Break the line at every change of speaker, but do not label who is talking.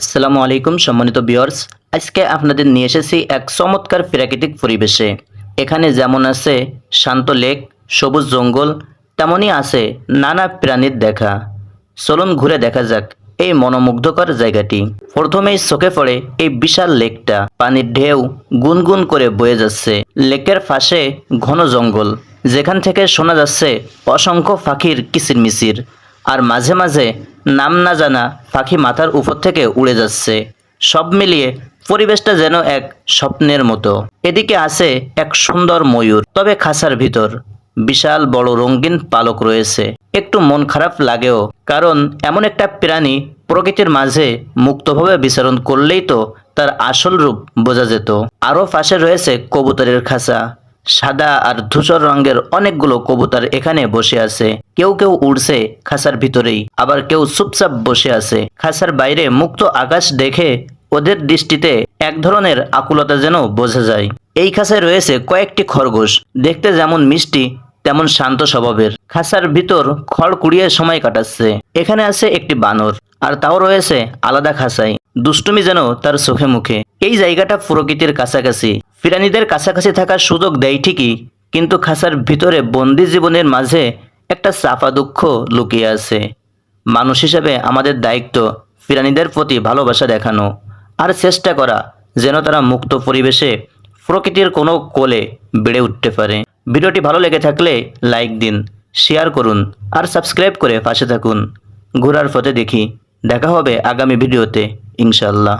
আসসালামু আলাইকুম সম্মানিত বিয়ার্স আজকে আপনাদের নিয়ে এসেছি এক চমৎকার প্রাকৃতিক পরিবেশে। এখানে যেমন আছে শান্ত লেক, সবুজ জঙ্গল, তেমনই আছে নানা প্রাণীর দেখা। চলুন ঘুরে দেখা যাক এই মনোমুগ্ধকর জায়গাটি। প্রথমেই চোখে পড়ে এই বিশাল লেকটা। পানির ঢেউ গুনগুন করে বয়ে যাচ্ছে। লেকের পাশে ঘন জঙ্গল, যেখান থেকে শোনা যাচ্ছে অসংখ্য পাখির কিচিরমিচির। আর মাঝে মাঝে নাম না জানা পাখি মাথার উপর থেকে উড়ে যাচ্ছে। সব মিলিয়ে পরিবেশটা যেন এক স্বপ্নের মতো। এদিকে আছে এক সুন্দর ময়ূর, তবে খাসার ভিতর বিশাল বড় রঙিন পালক রয়েছে। একটু মন খারাপ লাগেও, কারণ এমন একটা প্রাণী প্রকৃতির মাঝে মুক্তভাবে বিচরণ করলেই তো তার আসল রূপ বোঝা যেত। আরও পাশে রয়েছে কবুতরের খাঁচা। সাদা আর ধূসর রঙের অনেকগুলো কবুতর এখানে বসে আছে। কেউ কেউ উড়ছে খাসার ভিতরেই, আবার কেউ চুপচাপ বসে আছে। খাসার বাইরে মুক্ত আকাশ দেখে ওদের দৃষ্টিতে এক ধরনের আকুলতা যেন বোঝা যায়। এই খাসায় রয়েছে কয়েকটি খরগোশ, দেখতে যেমন মিষ্টি, তেমন শান্ত স্বভাবের। খাসার ভিতর খড় কুড়িয়ে সময় কাটাচ্ছে। এখানে আছে একটি বানর, আর তাও রয়েছে আলাদা খাঁচায় দুষ্টুমি যেন তার চোখে মুখে। এই জায়গাটা প্রকৃতির কাছাকাছি। প্রাণীদের কাছাকাছি থাকার সুযোগ দেয় ঠিকই, কিন্তু খাঁচার ভিতরে বন্দি জীবনের মাঝে একটা চাপা দুঃখ লুকিয়ে আছে। মানুষ হিসেবে আমাদের দায়িত্ব প্রাণীদের প্রতি ভালোবাসা দেখানো আর চেষ্টা করা যেন তারা মুক্ত পরিবেশে প্রকৃতির কোনো কোলে বেড়ে উঠতে পারে। ভিডিওটি ভালো লেগে থাকলে লাইক দিন, শেয়ার করুন আর সাবস্ক্রাইব করে পাশে থাকুন। ঘোরার পথে দেখি, দেখা হবে আগামী ভিডিওতে ইনশাল্লাহ